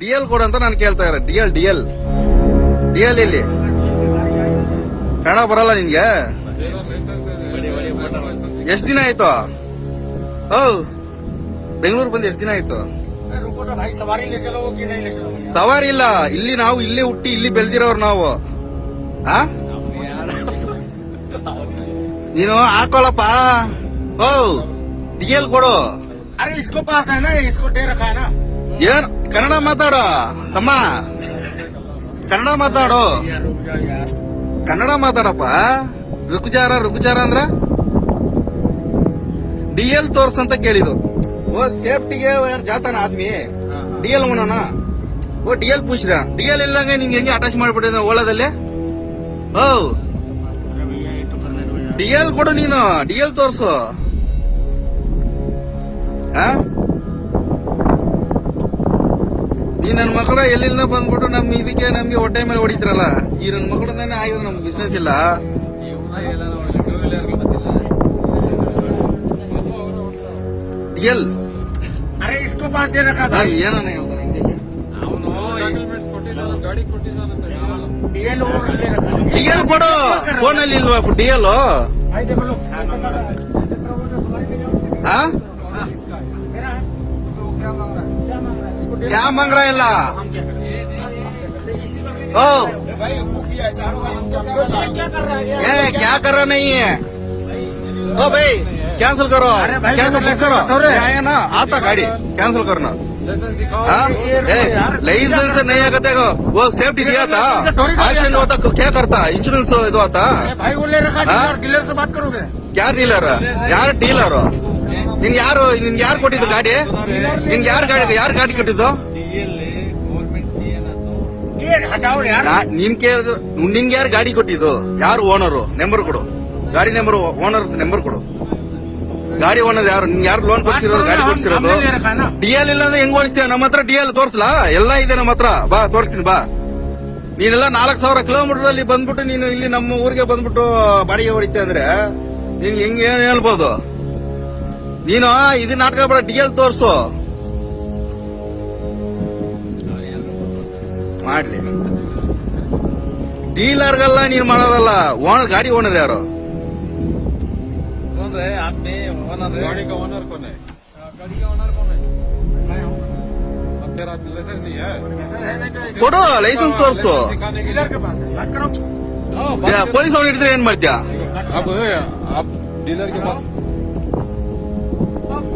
DL ಕೊಡು ಅಂತ ನಾನು ಕೇಳ್ತಾ ಇರೋ ಡಿಎಲ್ ಡಿಎಲ್ ಡಿಎಲ್ ಇಲ್ಲಿ. ಕನ್ನಡ ಬರಲ್ಲ ನಿನ್ಗೆ? ಎಷ್ಟ್ ದಿನ ಆಯ್ತು? ಓ ಬೆಂಗಳೂರು ಬಂದು ಎಷ್ಟ್ ದಿನ ಆಯ್ತು? ಸವಾರಿ ಇಲ್ಲ. ಇಲ್ಲಿ ನಾವು ಇಲ್ಲಿ ಹುಟ್ಟಿ ಇಲ್ಲಿ ಬೆಳೆದಿರೋರು ನಾವು. ಆ? ನೀನು ಹಾಕೊಳಪ್ಪ. ಓ ಡಿಎಲ್ ಕೊಡು. ಅರೆ ಇಸ್ಕೋ ಏನ್ ಕನ್ನಡ ಮಾತಾಡೋ, ತಮ್ಮ. ಕನ್ನಡ ಮಾತಾಡೋ. ಕನ್ನಡ ಮಾತಾಡಪ್ಪ. ರುಕುಜಾರ ರುಕುಜಾರ ಅಂದ್ರ? ಡಿ ಎಲ್ ತೋರ್ಸ್ ಅಂತ ಕೇಳಿದು ಓ, ಸೇಫ್ಟಿಗೆ ಜಾತಾನ ಆದ್ಮಿ? ಡಿ ಎಲ್ ಉಣನ ಓ, ಡಿ ಎಲ್ ಪೂಜ ಡಿ ಎಲ್ ಇಲ್ಲಂಗ ನಿಂಗೆ ಹೆಂಗೆ ಅಟ್ಯಾಚ್ ಮಾಡ್ಬಿಟ್ಟಿದ್ರೆ ಓಳದಲ್ಲಿ? ಓ. ಡಿ ಎಲ್ ಕೊಡು ನೀನು. ಡಿ ಎಲ್ ತೋರ್ಸು. ಹಾ ಈ ನನ್ನ ಮಕ್ಕಳು ಎಲ್ಲಿಂದ ಬಂದ್ಬಿಟ್ಟು ನಮ್ ಇದಕ್ಕೆ ನಮ್ಗೆ ಹೊಟ್ಟೆ ಮೇಲೆ ಹೊಡಿತಾರಲ್ಲ ಈ ನನ್ನ ಮಕ್ಕಳಂದಾನೆ ಆಗಿದ್ರೆ ನಮ್ಗೆ ಬಿಸ್ನೆಸ್ ಇಲ್ಲ. ಎಲ್? ಅರೆ ಇಸ್ಕೋ ಮಾಡ್ತೀರ ಏನೋ ಹೇಳ್ತಾನೆ ಹಿಂದಿಗೆ. ಡಿಎಲ್ ಕೊಡು. ಫೋನಲ್ಲಿ ಇಲ್ವಾ? ಡಿಎಲ್ ಆ? है चारों का हम क्या ये क्या कर रहा है ಏ ಕ್ಯಾ ಕರ नहीं है ओ भाई कैंसिल करो अरे भाई, कैंसिल लाइसेंस करो बताओ रे। क्या है ना आता गाड़ी कैंसिल करना लाइसेंस दिखाओ हाँ? ये ए, यार, लाइसेंस नहीं है कहते को वो सेफ्टी दिया था इसका थोड़ी कर एक्शन दिया होता क्या करता इंश्योरेंस ಇದು ಆತ अरे भाई वो ले रखा है हाँ? डीलर डीलर से बात करोगे ಯಾರು ಡೀಲರ್ ಯಾರು ಡೀಲರ್ ನಿನ್ ಯಾರು ನಿನ್ ಯಾರು ಕೊಟ್ಟಿದ್ದು ಗಾಡಿ? ನಿನ್ ಯಾರು ಗಾಡಿ ಯಾರು ಗಾಡಿ ಕೊಟ್ಟಿದ್ದು? ನಿನ್ ಕೇಳಿದ್ರು, ನಿನ್ಗೆ ಯಾರು ಗಾಡಿ ಕೊಟ್ಟಿದ್ದು? ಯಾರು ಓನರು? ನಂಬರ್ ಕೊಡು. ಗಾಡಿ ನಂಬರ್ ಓನರ್ ನಂಬರ್ ಕೊಡು. ಗಾಡಿ ಓನರ್ ಯಾರು? ನಿನ್ ಯಾರು ಲೋನ್ ಕೊಡ್ಸಿರೋದು, ಗಾಡಿ ಕೊಡ್ಸಿರೋದು? ಡಿಎಲ್ ಇಲ್ಲ ಅಂದ್ರೆ ಹೆಂಗ್ ಓಡಿಸ್ತೇವೆ ನಮ್ಮ ಹತ್ರ ಡಿಎಲ್ ತೋರ್ಸ್ಲಾ? ಎಲ್ಲ ಇದೆ ನಮ್ಮ ಹತ್ರ. ಬಾ, ತೋರಿಸ್ತೀನಿ, ಬಾ. ನೀನೆಲ್ಲ ನಾಲ್ಕು ಸಾವಿರ ಕಿಲೋಮೀಟರ್ ಅಲ್ಲಿ ಬಂದ್ಬಿಟ್ಟು ನೀನು ಇಲ್ಲಿ ನಮ್ಮ ಊರಿಗೆ ಬಂದ್ಬಿಟ್ಟು ಬಾಡಿಗೆ ಹೊಡಿತೀಯ ಅಂದ್ರೆ? ನೀನ್ ಹೆಂಗ್ ಏನ್ ಹೇಳ್ಬೋದು? ನೀನು ಇದು ನಾಟಕ ಬೇಡ ಡಿ ಎಲ್ ತೋರ್ಸು ಮಾಡ್ಲಿ ಡೀಲರ್ಗೆಲ್ಲ ನೀನ್ ಮಾಡೋದಲ್ಲ ಓನರ್ ಗಾಡಿ ಓನರ್ ಯಾರು गाड़ी का ओनर कौन है गाड़ी का ओनर कौन है मैं हूँ। अब तेरा लाइसेंस नहीं है ऐसा है नहीं तो ऐसे ಕೊಡು ಲೈಸೆನ್ಸ್ ತೋರ್ಸು लाइसेंस दिखाने के डीलर के पास है बात करो ಪೊಲೀಸ್ ಅವ್ನು ಹಿಡಿದ್ರೆ ಏನ್ ಮಾಡ್ತೀಯ लिए अब आप डीलर के पास तो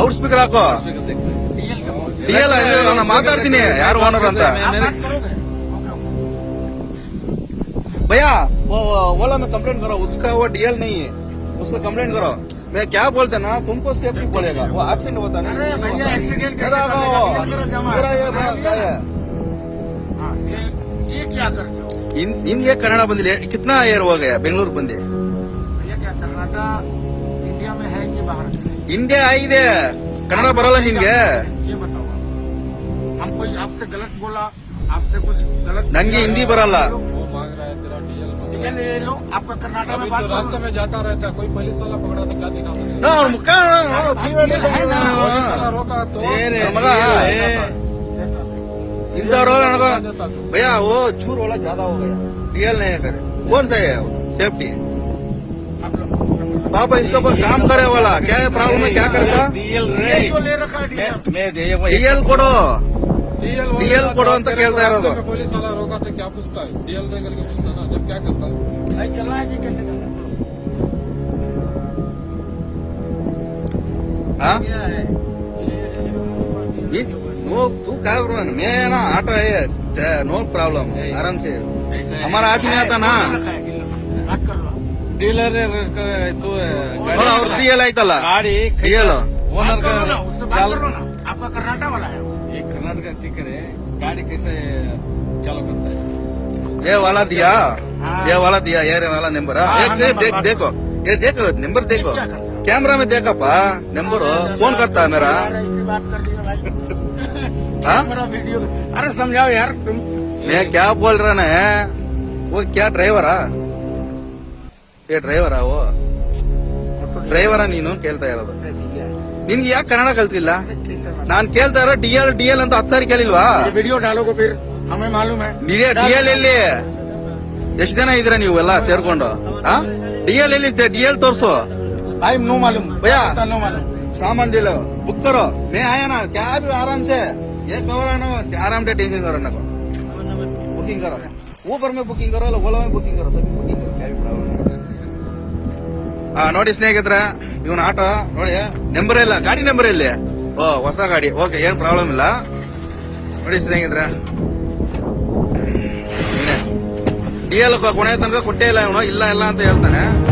ಔಟ್ ಸ್ಪೀಕರ್ ಹಾಕೋ? ನಾನು ಮಾತಾಡ್ತೀನಿ ಯಾರು ಓನರ್ ಅಂತ? ಭಯ ಓಲಾ ಕಂಪ್ಲೇಂಟ್ ಬರೋ ಉತ್ಸಾಹ ಡಿ ಎಲ್ ನೈ. ಉತ್ಸ ಕಂಪ್ಲೇಂಟ್ ಬರೋ. ಮೇ ಕ್ಯಾ ಬೋಲ್ತೆ ನಾ ತುಮಕೋ ಸೇಫ್ಟಿ ಬೋಲೇಗಾ ನಿಮ್ಗೆ ಕನ್ನಡ ಬಂದಿಲ್ಲ. ಕಿತ್ನಾ ಏರ್ ಹೋಗ ಬೆಂಗಳೂರು ಬಂದಿ. इंडिया आई दे कनाडा बरल ನಿಮಗೆ हम आपसे गलत बोला आपसे कुछ गलत नंगे हिंदी बराला। लो आपका कर्नाटक में बात तो रास्ते में जाता रहता है कोई पुलिस वाला पकड़ा तो क्या दिखा मुझे? ನಾನು ಮುಖ वाला रोका तो ಏನೇ ನಮಗ ಇಂಥವ್ರು करे। कौन सा है सेफ्टी आप लोग पापा इसके ऊपर काम करे वाला क्या है प्रॉब्लम है क्या करता डीएल ये जो ले रखा है डीएल मैं दे वो डीएल ಕೊಡು डीएल DL ಕೊಡು ಅಂತ ಕೇಳ್ತಾ ಇರೋದು. पुलिस वाला रोका तो क्या पूछता है डीएल दे करके पूछता ना जब क्या करता है भाई चलना है कि कैसे करना है? हाँ ये वो तू क्या कर रहा है मैं ना ऑटो है नो प्रॉब्लम आराम से हमारा आदमी आता ना रखा है डीलर बात कर लो डीलर तू ನೋಡ ಅವ್ರ ಡಿಎಲ್ ಆಯ್ತಲ್ಲ गाड़ी ಡಿಎಲ್ ओनर बात का करो ना उससे बात चाल करो ना आपका कर्नाटक वाला है वो। ये कर्नाटक का ठीक है गाड़ी कैसे चालू करता है ये वाला दिया हाँ। ये वाला दिया ये वाला नंबर हाँ, एक हाँ, देख नंबर देख बात देखो ये देखो नंबर देखो क्या करता? कैमरा में देखा पा नंबर फोन करता है मेरा यार, ऐसी बात कर दी है भाई हाँ मेरा वीडियो अरे समझाओ यार तुम मैं क्या बोल रहा है वो क्या ಡ್ರೈವರಾ ಏ ಡ್ರೈವರಾ ಓ ಡ್ರೈವರಾ ನೀನು ಕೇಳ್ತಾ ಇರೋದು ನಿನ್ಗೆ ಯಾಕೆ ಕನ್ನಡ ಕಲ್ತಿಲ್ಲ ನಾನ್ ಕೇಳ್ತಾ ಇರೋ ಡಿ ಎಲ್ ಡಿ ಎಲ್ ಅಂತ ಹತ್ತು ಸಾರಿ ಕೇಳಿಲ್ವಾ ये वीडियो डालोगे फिर हमें मालूम है ಡಿ ಎಲ್ ಎಲ್ಲಿ ಎಷ್ಟು ಜನ ಇದ್ದೀರಾ ನೀವು ಎಲ್ಲ ಸೇರ್ಕೊಂಡು ಡಿ ಎಲ್ ಎಲ್ಲಿ ಡಿ ಎಲ್ ತೋರ್ಸು भाई नो मालूम भैया। पता नो मालूम सामान दिल बुक करो मैं आया ना क्या भी आराम से ये कवर है ना आराम से टेंशन करो ना को बुकिंग करो ऊपर में बुकिंग करो ओला में बुकिंग करो सभी बुकिंग करो क्या भी प्रॉब्लम ಹಾ ನೋಡಿ ಸ್ನೇಹಿತರ, ಇವನ್ ಆಟೋ, ನೋಡಿ, ನಂಬರ್ ಇಲ್ಲ, ಗಾಡಿ ನಂಬರ್ ಇಲ್ಲಿ. ಓ, ಹೊಸ ಗಾಡಿ. ಓಕೆ, ಏನ್ ಪ್ರಾಬ್ಲಮ್ ಇಲ್ಲ. ನೋಡಿ ಸ್ನೇಹಿತರ. ಡಿ ಎಲ್ ಕೊನೆ ತನಕ ಕೊಟ್ಟೇ ಇಲ್ಲ ಇವನು, ಇಲ್ಲ ಇಲ್ಲ ಅಂತ ಹೇಳ್ತಾನೆ.